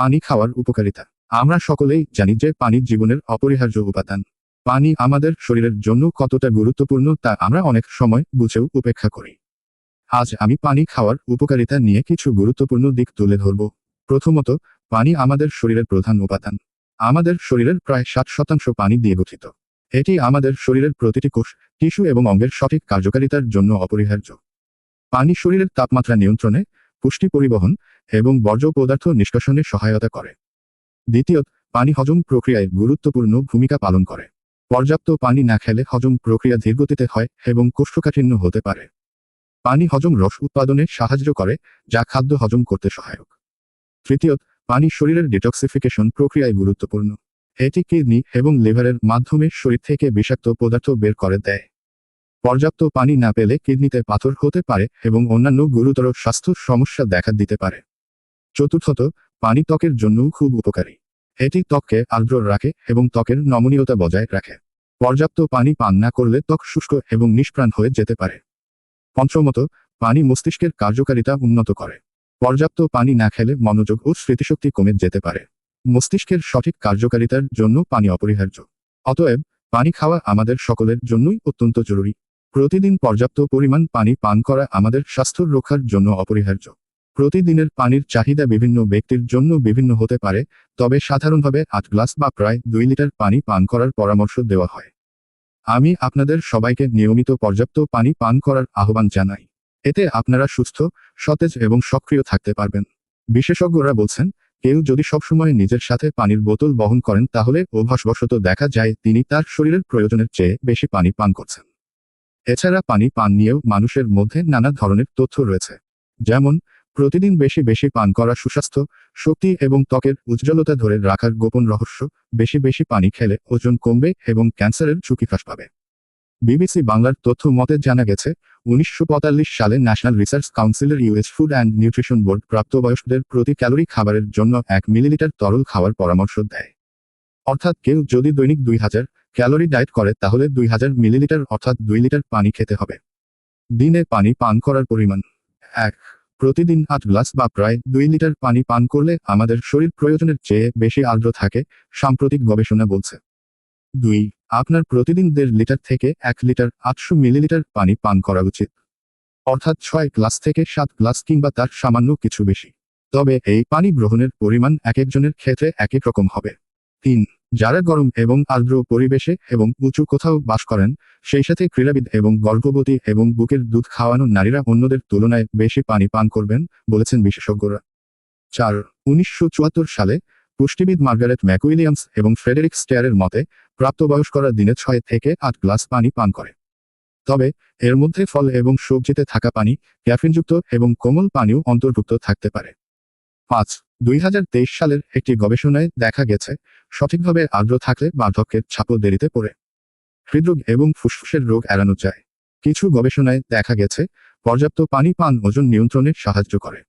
পানি খাওয়ার উপকারিতা। আমরা সকলেই জানি যে পানি জীবনের অপরিহার্য উপাদান। পানি আমাদের শরীরের জন্য কতটা গুরুত্বপূর্ণ তা আমরা অনেক সময় বুঝেও উপেক্ষা করি। আজ আমি পানি খাওয়ার উপকারিতা নিয়ে কিছু গুরুত্বপূর্ণ দিক তুলে ধরব। প্রথমত, পানি আমাদের শরীরের প্রধান উপাদান। আমাদের শরীরের প্রায় ষাট শতাংশ পানি দিয়ে গঠিত। এটি আমাদের শরীরের প্রতিটি কোষ, টিস্যু এবং অঙ্গের সঠিক কার্যকারিতার জন্য অপরিহার্য। পানি শরীরের তাপমাত্রা নিয়ন্ত্রণে পুষ্টি পরিবহন এবং বর্জ্য পদার্থ নিষ্কাশনে সহায়তা করে। দ্বিতীয়ত, পানি হজম প্রক্রিয়ায় গুরুত্বপূর্ণ ভূমিকা পালন করে। পর্যাপ্ত পানি না খেলে হজম প্রক্রিয়া ধীরগতিতে হয় এবং কোষ্ঠকাঠিন্য হতে পারে। পানি হজম রস উৎপাদনে সাহায্য করে, যা খাদ্য হজম করতে সহায়ক। তৃতীয়ত, পানি শরীরের ডিটক্সিফিকেশন প্রক্রিয়ায় গুরুত্বপূর্ণ। এটি কিডনি এবং লিভারের মাধ্যমে শরীর থেকে বিষাক্ত পদার্থ বের করে দেয়। পর্যাপ্ত পানি না পেলে কিডনিতে পাথর হতে পারে এবং অন্যান্য গুরুতর স্বাস্থ্য সমস্যা দেখা দিতে পারে। চতুর্থত, পানি ত্বকের জন্যও খুব উপকারী। এটি ত্বককে আর্দ্র রাখে এবং ত্বকের নমনীয়তা বজায় রাখে। পর্যাপ্ত পানি পান না করলে ত্বক শুষ্ক এবং নিষ্প্রাণ হয়ে যেতে পারে। পঞ্চমত, পানি মস্তিষ্কের কার্যকারিতা উন্নত করে। পর্যাপ্ত পানি না খেলে মনোযোগ ও স্মৃতিশক্তি কমে যেতে পারে। মস্তিষ্কের সঠিক কার্যকারিতার জন্য পানি অপরিহার্য। অতএব, পানি খাওয়া আমাদের সকলের জন্যই অত্যন্ত জরুরি। প্রতিদিন পর্যাপ্ত পরিমাণ পানি পান করা আমাদের স্বাস্থ্য রক্ষার জন্য অপরিহার্য। প্রতিদিনের পানির চাহিদা বিভিন্ন ব্যক্তির জন্য বিভিন্ন হতে পারে, তবে সাধারণভাবে আট গ্লাস বা প্রায় দুই লিটার পানি পান করার পরামর্শ দেওয়া হয়। আমি আপনাদের সবাইকে নিয়মিত পর্যাপ্ত পানি পান করার আহ্বান জানাই। এতে আপনারা সুস্থ, সতেজ এবং সক্রিয় থাকতে পারবেন। বিশেষজ্ঞরা বলছেন, কেউ যদি সবসময় নিজের সাথে পানির বোতল বহন করেন তাহলে অভ্যাসবশত দেখা যায় তিনি তার শরীরের প্রয়োজনের চেয়ে বেশি পানি পান করছেন। এছাড়া পানি পান নিয়েও মানুষের মধ্যে নানা ধরনের তথ্য রয়েছে। যেমন, প্রতিদিন বেশি বেশি পান করা সুস্বাস্থ্য, শক্তি এবং ত্বকের উজ্জ্বলতা ধরে রাখার গোপন রহস্য, বেশি বেশি পানি খেলে ওজন কমবে এবং ক্যান্সারের ঝুঁকি হ্রাস পাবে। বিবিসি বাংলার তথ্য মতে জানা গেছে, উনিশশো পঁয়তাল্লিশ সালে ন্যাশনাল রিসার্চ কাউন্সিলের US food and nutrition board প্রাপ্তবয়স্কদের প্রতি ক্যালোরি খাবারের জন্য এক মিলিলিটার তরল খাওয়ার পরামর্শ দেয়। অর্থাৎ কেউ যদি দৈনিক দুই হাজার ক্যালোরি ডায়েট করে, তাহলে দুই হাজার মিলিলিটার অর্থাৎ দুই লিটার পানি খেতে হবে। দিনে পানি পান করার পরিমাণ এক। প্রতিদিন আট গ্লাস বা প্রায় দুই লিটার পানি পান করলে আমাদের শরীর প্রয়োজনের চেয়ে বেশি আর্দ্র থাকে, সাম্প্রতিক গবেষণা বলছে। দুই। আপনার প্রতিদিন দেড় লিটার থেকে এক লিটার আটশো মিলিলিটার পানি পান করা উচিত। অর্থাৎ ছয় গ্লাস থেকে সাত গ্লাস কিংবা তার সামান্য কিছু বেশি। তবে এই পানি গ্রহণের পরিমাণ এক একজনের ক্ষেত্রে এক এক রকম হবে। তিন, যারা গরম এবং আর্দ্র পরিবেশে এবং উঁচু কোথাও বাস করেন, সেই সাথে ক্রীড়াবিদ এবং গর্ভবতী এবং বুকের দুধ খাওয়ানো নারীরা অন্যদের তুলনায় বেশি পানি পান করবেন, বলেছেন বিশেষজ্ঞরা। চার, উনিশশো সালে পুষ্টিবিদ মার্গারেট ম্যাকুইলিয়ামস এবং ফ্রেডেরিক স্টেয়ারের মতে, প্রাপ্তবয়স্করা দিনে ছয় থেকে আট গ্লাস পানি পান করে। তবে, এর মধ্যে ফল এবং সবজিতে থাকা পানি, ক্যাফিনযুক্ত এবং কোমল পানিও অন্তর্ভুক্ত থাকতে পারে। পাঁচ, দুই সালের একটি গবেষণায় দেখা গেছে, সঠিকভাবে আর্দ্র থাকলে বার্ধক্যের ছাপও দেরিতে পড়ে। হৃদরোগ এবং ফুসফুসের রোগ এড়ানো যায়। কিছু গবেষণায় দেখা গেছে, পর্যাপ্ত পানি পান ওজন নিয়ন্ত্রণে সাহায্য করে।